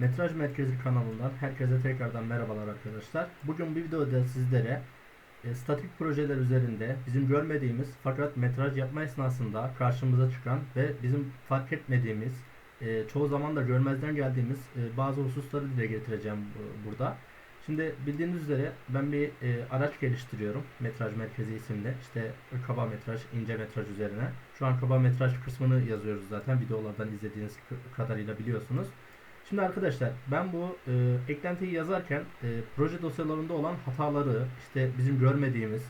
Metraj Merkezi kanalından herkese tekrardan merhabalar arkadaşlar. Bugün bir videoda sizlere e, statik projeler üzerinde bizim görmediğimiz fakat metraj yapma esnasında karşımıza çıkan ve bizim fark etmediğimiz e, çoğu zaman da görmezden geldiğimiz e, bazı hususları dile getireceğim bu- burada. Şimdi bildiğiniz üzere ben bir e, araç geliştiriyorum. Metraj Merkezi isimde. İşte kaba metraj, ince metraj üzerine. Şu an kaba metraj kısmını yazıyoruz zaten. Videolardan izlediğiniz kadarıyla biliyorsunuz. Şimdi arkadaşlar ben bu e, eklentiyi yazarken e, proje dosyalarında olan hataları işte bizim görmediğimiz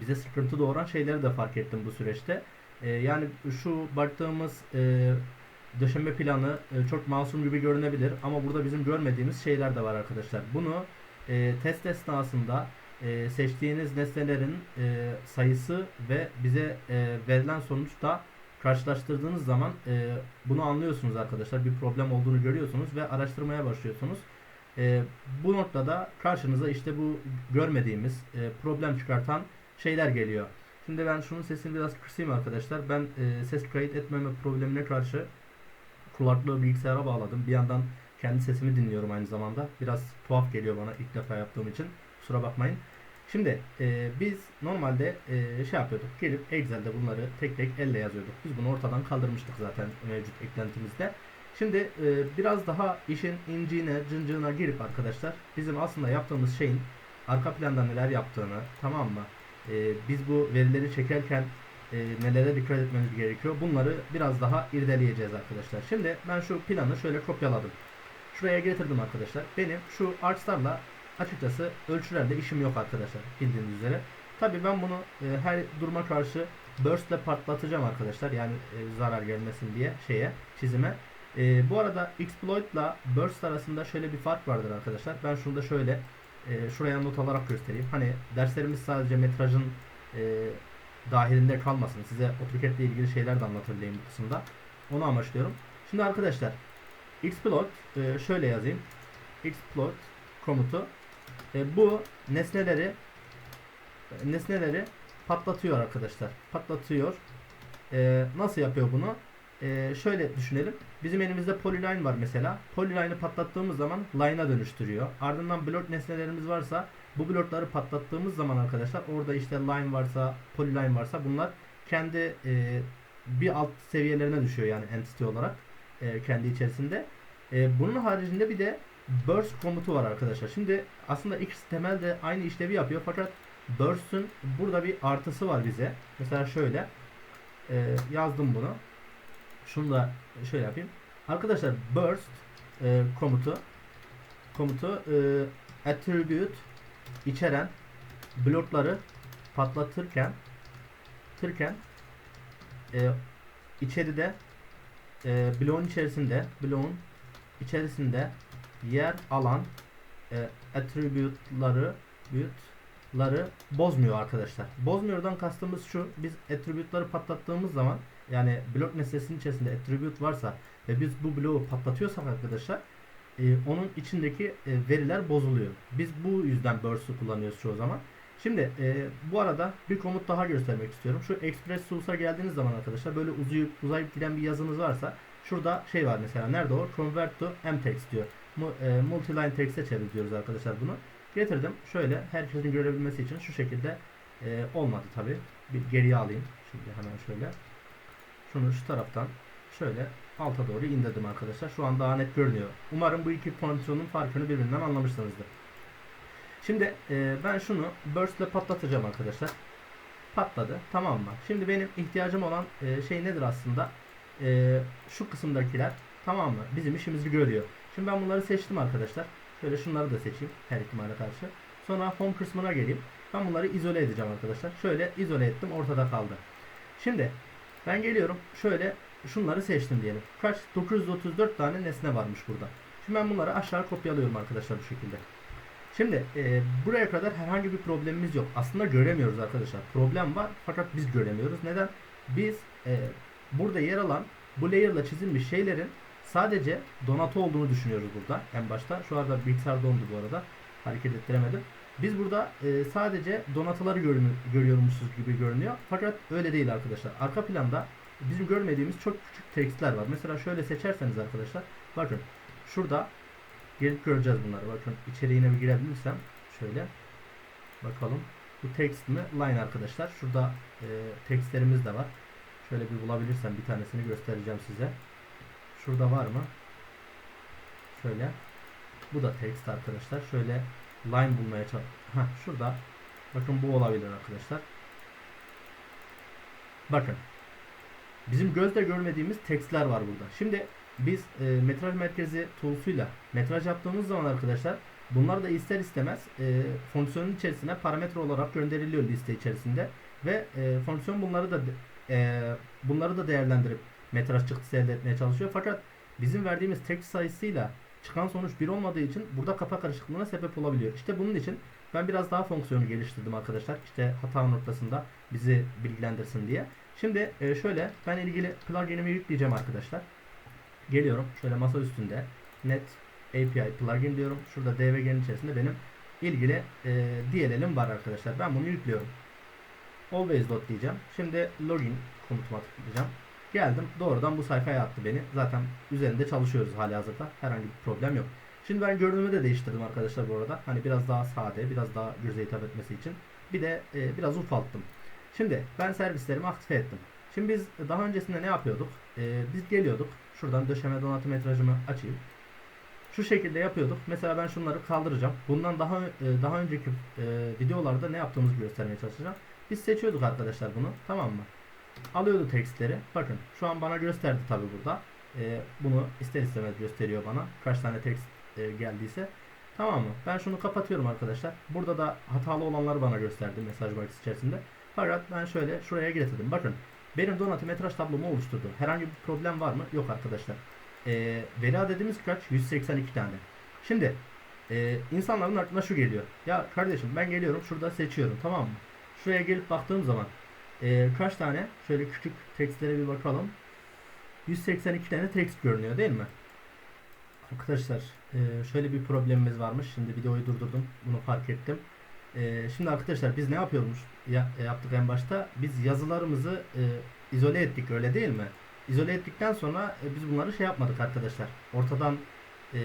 bize sıkıntı doğuran şeyleri de fark ettim bu süreçte. E, yani şu baktığımız e, döşeme planı e, çok masum gibi görünebilir ama burada bizim görmediğimiz şeyler de var arkadaşlar. Bunu e, test esnasında e, seçtiğiniz nesnelerin e, sayısı ve bize e, verilen sonuçta karşılaştırdığınız zaman e, bunu anlıyorsunuz arkadaşlar. Bir problem olduğunu görüyorsunuz ve araştırmaya başlıyorsunuz. E, bu noktada karşınıza işte bu görmediğimiz e, problem çıkartan şeyler geliyor. Şimdi ben şunun sesini biraz kısayım arkadaşlar. Ben e, ses kayıt etmeme problemine karşı kulaklığı bilgisayara bağladım. Bir yandan kendi sesimi dinliyorum aynı zamanda. Biraz tuhaf geliyor bana ilk defa yaptığım için. Kusura bakmayın. Şimdi e, biz normalde e, şey yapıyorduk. Gelip Excel'de bunları tek tek elle yazıyorduk. Biz bunu ortadan kaldırmıştık zaten mevcut eklentimizde. Şimdi e, biraz daha işin inciğine, cıncığına girip arkadaşlar bizim aslında yaptığımız şeyin arka planda neler yaptığını tamam mı? E, biz bu verileri çekerken e, nelere dikkat etmemiz gerekiyor? Bunları biraz daha irdeleyeceğiz arkadaşlar. Şimdi ben şu planı şöyle kopyaladım. Şuraya getirdim arkadaşlar. Benim şu artslarla açıkçası ölçülerle işim yok arkadaşlar bildiğiniz üzere. Tabi ben bunu e, her duruma karşı burst ile patlatacağım arkadaşlar. Yani e, zarar gelmesin diye şeye çizime. E, bu arada exploit ile burst arasında şöyle bir fark vardır arkadaşlar. Ben şunu da şöyle e, şuraya not alarak göstereyim. Hani derslerimiz sadece metrajın e, dahilinde kalmasın. Size AutoCAD ile ilgili şeyler de anlatabileyim bu kısımda. Onu amaçlıyorum. Şimdi arkadaşlar exploit e, şöyle yazayım. Exploit komutu e, bu nesneleri nesneleri patlatıyor arkadaşlar. Patlatıyor. E, nasıl yapıyor bunu? E, şöyle düşünelim. Bizim elimizde polyline var mesela. Polyline'ı patlattığımız zaman line'a dönüştürüyor. Ardından blok nesnelerimiz varsa bu blokları patlattığımız zaman arkadaşlar orada işte line varsa, polyline varsa bunlar kendi e, bir alt seviyelerine düşüyor yani entity olarak e, kendi içerisinde. E, bunun haricinde bir de burst komutu var arkadaşlar. Şimdi aslında X temelde aynı işlevi yapıyor fakat burst'ün burada bir artısı var bize. Mesela şöyle e, yazdım bunu. Şunu da şöyle yapayım. Arkadaşlar burst e, komutu komutu e, attribute içeren blokları patlatırken tırken e, içeride e, bloğun içerisinde bloğun içerisinde yer alan e, attribute'ları attribute'ları bozmuyor arkadaşlar. Bozmuyordan kastımız şu. Biz attribute'ları patlattığımız zaman yani blok nesnesinin içerisinde attribute varsa ve biz bu bloğu patlatıyorsak arkadaşlar e, onun içindeki e, veriler bozuluyor. Biz bu yüzden burst'u kullanıyoruz çoğu zaman. Şimdi e, bu arada bir komut daha göstermek istiyorum. Şu Express Source'a geldiğiniz zaman arkadaşlar böyle uzayıp uzayıp giden bir yazınız varsa şurada şey var mesela nerede o? Convert to mtext diyor. E, multiline text'e çevir diyoruz arkadaşlar bunu. Getirdim. Şöyle herkesin görebilmesi için şu şekilde e, olmadı tabi. Bir geriye alayım. Şimdi hemen şöyle. Şunu şu taraftan şöyle alta doğru indirdim arkadaşlar. Şu an daha net görünüyor. Umarım bu iki fonksiyonun farkını birbirinden anlamışsınızdır. Şimdi e, ben şunu burst ile patlatacağım arkadaşlar. Patladı. Tamam mı? Şimdi benim ihtiyacım olan e, şey nedir aslında? E, şu kısımdakiler tamam mı? Bizim işimizi görüyor. Şimdi ben bunları seçtim arkadaşlar. Şöyle şunları da seçeyim her ihtimale karşı. Sonra home kısmına geleyim. Ben bunları izole edeceğim arkadaşlar. Şöyle izole ettim ortada kaldı. Şimdi ben geliyorum şöyle şunları seçtim diyelim. Kaç? 934 tane nesne varmış burada. Şimdi ben bunları aşağı kopyalıyorum arkadaşlar bu şekilde. Şimdi e, buraya kadar herhangi bir problemimiz yok. Aslında göremiyoruz arkadaşlar. Problem var fakat biz göremiyoruz. Neden? Biz e, burada yer alan bu layer'la çizilmiş şeylerin sadece donatı olduğunu düşünüyoruz burada en başta. Şu anda bilgisayar dondu bu arada. Hareket ettiremedim. Biz burada e, sadece donatıları görünü- görüyormuşuz gibi görünüyor. Fakat öyle değil arkadaşlar. Arka planda bizim görmediğimiz çok küçük tekstler var. Mesela şöyle seçerseniz arkadaşlar bakın şurada gelip göreceğiz bunları. Bakın içeriğine bir girebilirsem şöyle bakalım. Bu text mi? Line arkadaşlar. Şurada e, textlerimiz de var. Şöyle bir bulabilirsem bir tanesini göstereceğim size. Şurada var mı? Şöyle. Bu da text arkadaşlar. Şöyle line bulmaya çalış. Ha şurada. Bakın bu olabilir arkadaşlar. Bakın. Bizim gözle görmediğimiz tekstler var burada. Şimdi biz e, metraj merkezi tool'suyla metraj yaptığımız zaman arkadaşlar bunlar da ister istemez e, fonksiyonun içerisine parametre olarak gönderiliyor liste içerisinde ve e, fonksiyon bunları da e, bunları da değerlendirip metraj çıktısı elde etmeye çalışıyor. Fakat bizim verdiğimiz text sayısıyla çıkan sonuç bir olmadığı için burada kafa karışıklığına sebep olabiliyor. İşte bunun için ben biraz daha fonksiyonu geliştirdim arkadaşlar. İşte hata noktasında bizi bilgilendirsin diye. Şimdi e, şöyle ben ilgili pluginimi yükleyeceğim arkadaşlar. Geliyorum şöyle masa üstünde net API plugin diyorum. Şurada DVG'nin içerisinde benim ilgili e, DLL'im var arkadaşlar. Ben bunu yüklüyorum. Always dot diyeceğim. Şimdi login komutuma tıklayacağım. Geldim. Doğrudan bu sayfaya attı beni. Zaten üzerinde çalışıyoruz hali hazırda. Herhangi bir problem yok. Şimdi ben görünümü de değiştirdim arkadaşlar bu arada. Hani biraz daha sade, biraz daha göze hitap etmesi için. Bir de e, biraz ufalttım. Şimdi ben servislerimi aktive ettim. Şimdi biz daha öncesinde ne yapıyorduk? E, biz geliyorduk. Şuradan döşeme donatım metrajımı açayım. Şu şekilde yapıyorduk. Mesela ben şunları kaldıracağım. Bundan daha e, daha önceki e, videolarda ne yaptığımızı göstermeye çalışacağım. Biz seçiyorduk arkadaşlar bunu. Tamam mı? Alıyordu tekstleri. Bakın şu an bana gösterdi tabi burada. E, bunu ister istemez gösteriyor bana. Kaç tane tekst e, geldiyse. Tamam mı? Ben şunu kapatıyorum arkadaşlar. Burada da hatalı olanları bana gösterdi mesaj box içerisinde. Fakat ben şöyle şuraya getirdim. Bakın benim donatı metraj tablomu oluşturdu. Herhangi bir problem var mı? Yok arkadaşlar. E, veri adedimiz kaç? 182 tane. Şimdi e, insanların aklına şu geliyor. Ya kardeşim ben geliyorum şurada seçiyorum tamam mı? Şuraya gelip baktığım zaman e, kaç tane? Şöyle küçük tekstlere bir bakalım. 182 tane tekst görünüyor değil mi? Arkadaşlar e, şöyle bir problemimiz varmış. Şimdi videoyu durdurdum. Bunu fark ettim. E, şimdi arkadaşlar biz ne yapıyormuş? Ya, e, yaptık en başta. Biz yazılarımızı e, izole ettik öyle değil mi? İzole ettikten sonra e, biz bunları şey yapmadık arkadaşlar. Ortadan e,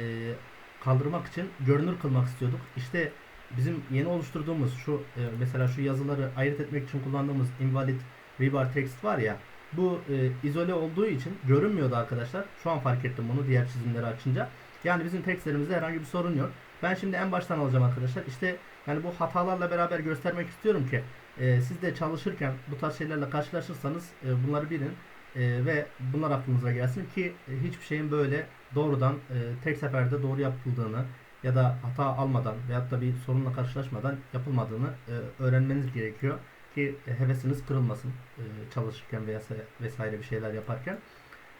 kaldırmak için görünür kılmak istiyorduk. İşte bizim yeni oluşturduğumuz şu e, mesela şu yazıları ayırt etmek için kullandığımız invalid rebar text var ya bu e, izole olduğu için görünmüyordu arkadaşlar. Şu an fark ettim bunu diğer çizimleri açınca. Yani bizim tekstlerimizde herhangi bir sorun yok. Ben şimdi en baştan alacağım arkadaşlar. İşte yani bu hatalarla beraber göstermek istiyorum ki e, siz de çalışırken bu tarz şeylerle karşılaşırsanız e, bunları bilin e, ve bunlar aklınıza gelsin ki e, hiçbir şeyin böyle doğrudan e, tek seferde doğru yapıldığını ya da hata almadan veyahut da bir sorunla karşılaşmadan yapılmadığını e, öğrenmeniz gerekiyor ki e, hevesiniz kırılmasın e, çalışırken veya vesaire bir şeyler yaparken.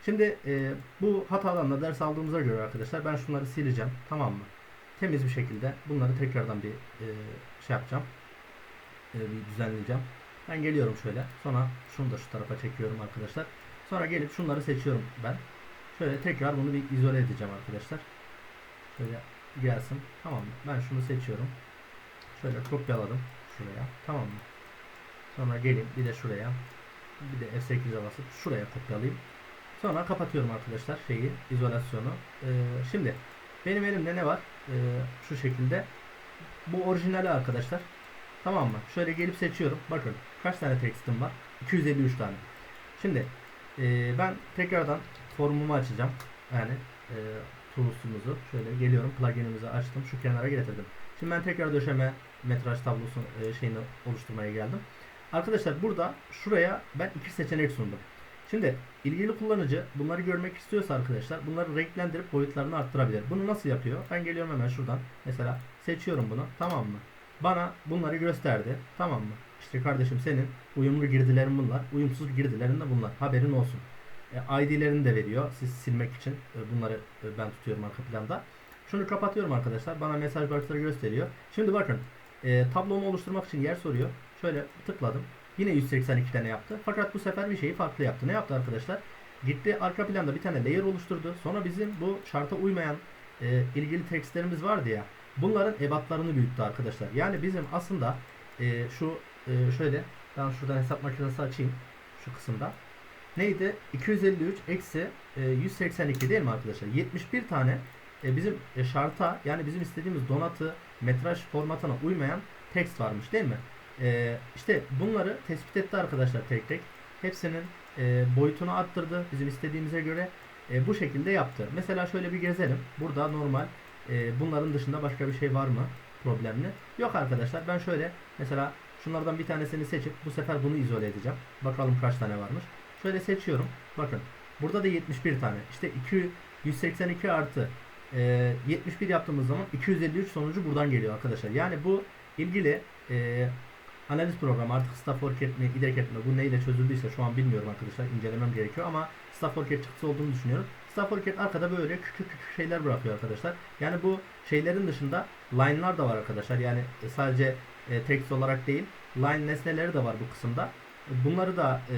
Şimdi e, bu hatalarla ders aldığımıza göre arkadaşlar ben şunları sileceğim tamam mı? Temiz bir şekilde bunları tekrardan bir e, şey yapacağım. E, bir düzenleyeceğim. Ben geliyorum şöyle. Sonra şunu da şu tarafa çekiyorum arkadaşlar. Sonra gelip şunları seçiyorum ben. Şöyle tekrar bunu bir izole edeceğim arkadaşlar. Şöyle gelsin. Tamam mı? Ben şunu seçiyorum. Şöyle kopyaladım şuraya. Tamam mı? Sonra gelin bir de şuraya. Bir de F8'e basıp şuraya kopyalayayım. Sonra kapatıyorum arkadaşlar şeyi, izolasyonu. Ee, şimdi benim elimde ne var? Ee, şu şekilde. Bu orijinali arkadaşlar. Tamam mı? Şöyle gelip seçiyorum. Bakın kaç tane tekstim var? 253 tane. Şimdi e, ben tekrardan formumu açacağım. Yani e, tools'umuzu şöyle geliyorum pluginimizi açtım. Şu kenara getirdim. Şimdi ben tekrar döşeme metraj tablosu e, şeyini oluşturmaya geldim. Arkadaşlar burada şuraya ben iki seçenek sundum. Şimdi ilgili kullanıcı bunları görmek istiyorsa arkadaşlar bunları renklendirip boyutlarını arttırabilir. Bunu nasıl yapıyor? Ben geliyorum hemen şuradan. Mesela seçiyorum bunu. Tamam mı? Bana bunları gösterdi. Tamam mı? İşte kardeşim senin uyumlu girdilerin bunlar. Uyumsuz girdilerin de bunlar. Haberin olsun. E, ID'lerini de veriyor. Siz silmek için e, bunları e, ben tutuyorum arka planda. Şunu kapatıyorum arkadaşlar. Bana mesaj box'ları gösteriyor. Şimdi bakın. E, tablomu oluşturmak için yer soruyor. Şöyle tıkladım. Yine 182 tane yaptı. Fakat bu sefer bir şeyi farklı yaptı. Ne yaptı arkadaşlar? Gitti arka planda bir tane layer oluşturdu. Sonra bizim bu şarta uymayan e, ilgili tekstlerimiz vardı ya. Bunların ebatlarını büyüttü arkadaşlar. Yani bizim aslında e, şu e, şöyle ben şuradan hesap makinesi açayım şu kısımda. Neydi? 253 eksi e, 182 değil mi arkadaşlar? 71 tane e, bizim e, şarta yani bizim istediğimiz donatı metraj formatına uymayan text varmış değil mi? E, işte bunları tespit etti arkadaşlar tek tek. Hepsinin e, boyutunu arttırdı bizim istediğimize göre. E, bu şekilde yaptı. Mesela şöyle bir gezelim. Burada normal e, bunların dışında başka bir şey var mı problemli? Yok arkadaşlar. Ben şöyle mesela şunlardan bir tanesini seçip bu sefer bunu izole edeceğim. Bakalım kaç tane varmış. Şöyle seçiyorum. Bakın burada da 71 tane. İşte 2 182 artı e, 71 yaptığımız zaman 253 sonucu buradan geliyor arkadaşlar. Yani bu ilgili e, analiz programı artık Stafford Cat mi, IDECAT mi bu neyle çözüldüyse şu an bilmiyorum arkadaşlar. incelemem gerekiyor ama Stafford Cat çıktısı olduğunu düşünüyorum. Stafford Cat arkada böyle küçük küçük şeyler bırakıyor arkadaşlar. Yani bu şeylerin dışında line'lar da var arkadaşlar. Yani sadece e, text olarak değil line nesneleri de var bu kısımda. Bunları da e,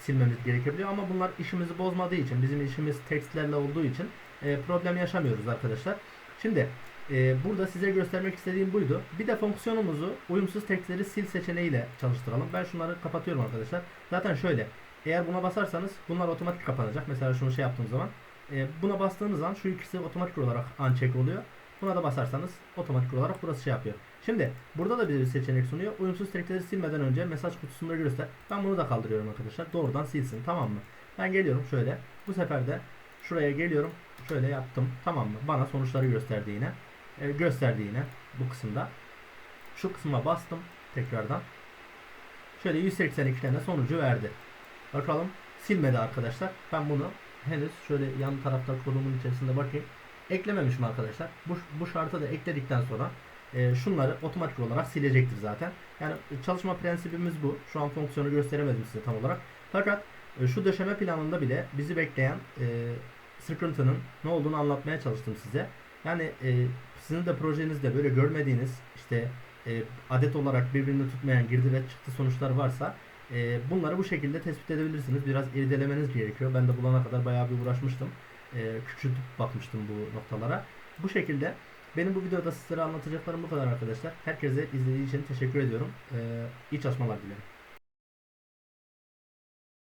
silmemiz gerekebiliyor ama bunlar işimizi bozmadığı için bizim işimiz textlerle olduğu için e, problem yaşamıyoruz arkadaşlar. Şimdi e, burada size göstermek istediğim buydu. Bir de fonksiyonumuzu uyumsuz textleri sil seçeneğiyle çalıştıralım. Ben şunları kapatıyorum arkadaşlar. Zaten şöyle eğer buna basarsanız bunlar otomatik kapanacak. Mesela şunu şey yaptığım zaman e, buna bastığınız zaman şu ikisi otomatik olarak uncheck oluyor. Buna da basarsanız otomatik olarak burası şey yapıyor. Şimdi burada da bize bir seçenek sunuyor. Uyumsuz textleri silmeden önce mesaj kutusunda göster. Ben bunu da kaldırıyorum arkadaşlar. Doğrudan silsin tamam mı? Ben geliyorum şöyle. Bu sefer de şuraya geliyorum. Şöyle yaptım. Tamam mı? Bana sonuçları gösterdi yine. E, gösterdi yine bu kısımda. Şu kısma bastım tekrardan. Şöyle 182 tane sonucu verdi. Bakalım silmedi arkadaşlar. Ben bunu henüz şöyle yan tarafta kodumun içerisinde bakayım. Eklememişim arkadaşlar. Bu, bu şartı da ekledikten sonra e, şunları otomatik olarak silecektir zaten. Yani çalışma prensibimiz bu. Şu an fonksiyonu gösteremedim size tam olarak. Fakat e, şu döşeme planında bile bizi bekleyen e, sıkıntının ne olduğunu anlatmaya çalıştım size. Yani e, sizin de projenizde böyle görmediğiniz işte e, adet olarak birbirini tutmayan girdi ve çıktı sonuçlar varsa e, bunları bu şekilde tespit edebilirsiniz. Biraz irdelemeniz gerekiyor. Ben de bulana kadar bayağı bir uğraşmıştım. E, küçültüp bakmıştım bu noktalara. Bu şekilde benim bu videoda sizlere anlatacaklarım bu kadar arkadaşlar. Herkese izlediği için teşekkür ediyorum. E, iyi çalışmalar dilerim.